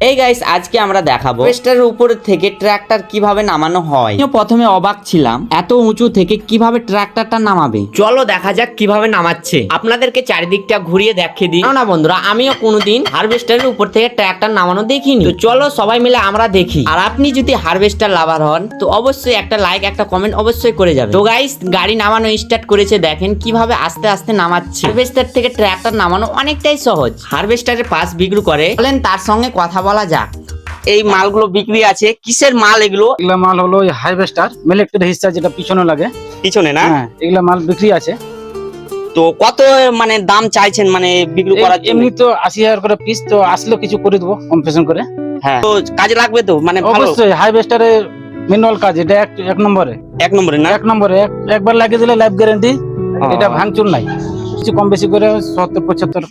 এই গাইস আজকে আমরা দেখাবো হারভেস্টারের উপর থেকে ট্র্যাক্টর কীভাবে নামানো হয়। প্রথমে অবাক ছিলাম এত উঁচু থেকে কীভাবে ট্র্যাক্টরটা নামাবে? চলো দেখা যাক কীভাবে নামাচ্ছে। আপনাদেরকে চারিদিকটা ঘুরিয়ে দেখিয়ে দিই। না বন্ধুরা আমিও কোনোদিন হারভেস্টারের উপর থেকে ট্র্যাক্টর নামানো দেখিনি। তো চলো সবাই মিলে আমরা দেখি। আর আপনি যদি হারভেস্টার লাভার হন তো অবশ্যই একটা লাইক একটা কমেন্ট অবশ্যই করে যাবে তো গাইস গাড়ি নামানো স্টার্ট করেছে দেখেন কীভাবে আস্তে আস্তে নামাচ্ছে। হারভেস্টার থেকে ট্র্যাক্টর নামানো অনেকটাই সহজ। হারভেস্টারের পাশ বিক্রি করে বলেন তার সঙ্গে কথা বলা যাক। এই মালগুলো বিক্রি আছে। কিসের মাল এগুলো? এগুলা মাল হলো হাইভেস্টার মিলেক্টেড হিসা যেটা পিছনে লাগে। পিছনে না? হ্যাঁ এগুলা মাল বিক্রি আছে। তো কত মানে দাম চাইছেন মানে বিক্রি করার জন্য? এমনি তো আশি হাজার করে পিস তো আসলেও কিছু করে দেবো কম্পেশন করে। হ্যাঁ। তো কাজে লাগবে তো? মানে ভালো? অবশ্যই হাইভেস্টারের ম্যানুয়াল কাজ এটা এক এক নম্বরে। এক নম্বরে না? এক নম্বরে একবার লাগিয়ে দিলে লাইফ গ্যারান্টি এটা ভাঙচুর নাই। কিছু কম বেশি করে সত্তর পঁচাত্তর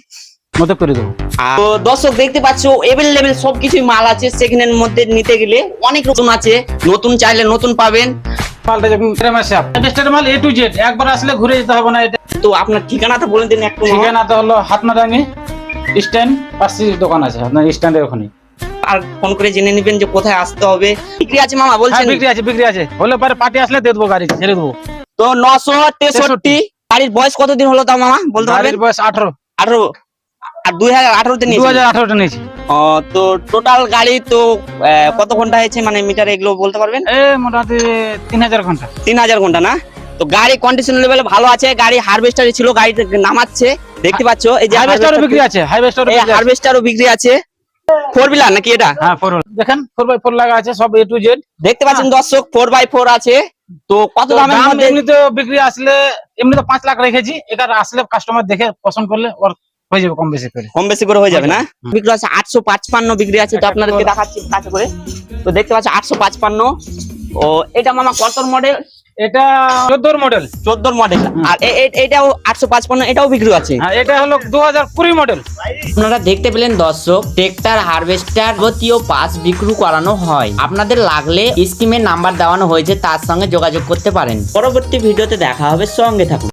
মতো করে দেবো। তো দর্শক দেখতে পাচ্ছ এভেলেবেল সবকিছুই মাল আছে। সেখানের মধ্যে নিতে গেলে অনেক নতুন আছে। নতুন চাইলে নতুন পাবেন। মালটা যখন হাইভেস্টারের মাল এ টু জেড একবার আসলে ঘুরে যেতে হবে না এটা। তো আপনার ঠিকানাটা বলে দিন একটু ঠিকানাটা হলো হাতনাডাঙ্গি স্ট্যান্ড পাশে দোকান আছে আপনার স্ট্যান্ডের ওখানে আর ফোন করে জেনে নেবেন যে কোথায় আসতে হবে। বিক্রি আছে মামা হ্যাঁ বলছেন বিক্রি আছে বিক্রি আছে। হলে পরে পার্টি আসলে দিয়ে দেবো গাড়ি ছেড়ে দেবো। তো নশো তেষট্টি। গাড়ির বয়স কতদিন হলো তাও মামা বলতে পারবেন? বয়স আঠারো। আঠারো। আর দুই হাজার আঠারোতে দু হাজার আঠারোটা নিয়েছি। ও, তো টোটাল গাড়ি তো কত ঘণ্টা হয়েছে? মানে মিটার এগুলো বলতে পারবেন? এ মোটামুটি তিন হাজার ঘণ্টা। তিন হাজার ঘণ্টা না? তো গাড়ি কন্ডিশন লেভেল ভালো আছে গাড়ি হারভেস্টারে ছিল গাড়ি নামাচ্ছে দেখতে পাচ্ছ এই যে হাইভেস্টারও বিক্রি আছে হারভেস্টারও বিক্রি আছে। ফোর বিলার নাকি এটা? হ্যাঁ ফোর দেখেন ফোর বাই ফোর লাগা আছে সব এ টু জেড দেখতে পাচ্ছেন দর্শক ফোর বাই ফোর আছে। তো কত দামের মধ্যে এমনি তো বিক্রি আসলে এমনি তো পাঁচ লাখ রেখেছি এটা আসলে কাস্টমার দেখে পছন্দ করলে ওর হয়ে যাবে কম বেশি করে। কম বেশি করে হয়ে যাবে না? হুম। বিক্রি আছে আটশো পাঁচপান্ন বিক্রি আছে তো আপনাদেরকে দেখাচ্ছি কাছে করে। তো দেখতে পাচ্ছ আটশো পাঁচপান্ন। ও এটা মামা কত মডেল এটা চোদ্দোর মডেল চোদ্দোর মডেল আর এ- এ- এটাও আটশো পাঁচপান্ন এটাও বিক্রি আছে হ্যাঁ এটা হলো দু হাজার কুড়ি মডেল আপনারা দেখতে পেলেন দর্শক ট্রেক্টর হারভেস্টার যাবতীয় পাস বিক্রি করানো হয়। আপনাদের লাগলে স্কিমের নাম্বার দেওয়ানো হয়েছে তার সঙ্গে যোগাযোগ করতে পারেন। পরবর্তী ভিডিওতে দেখা হবে সঙ্গে থাকুন।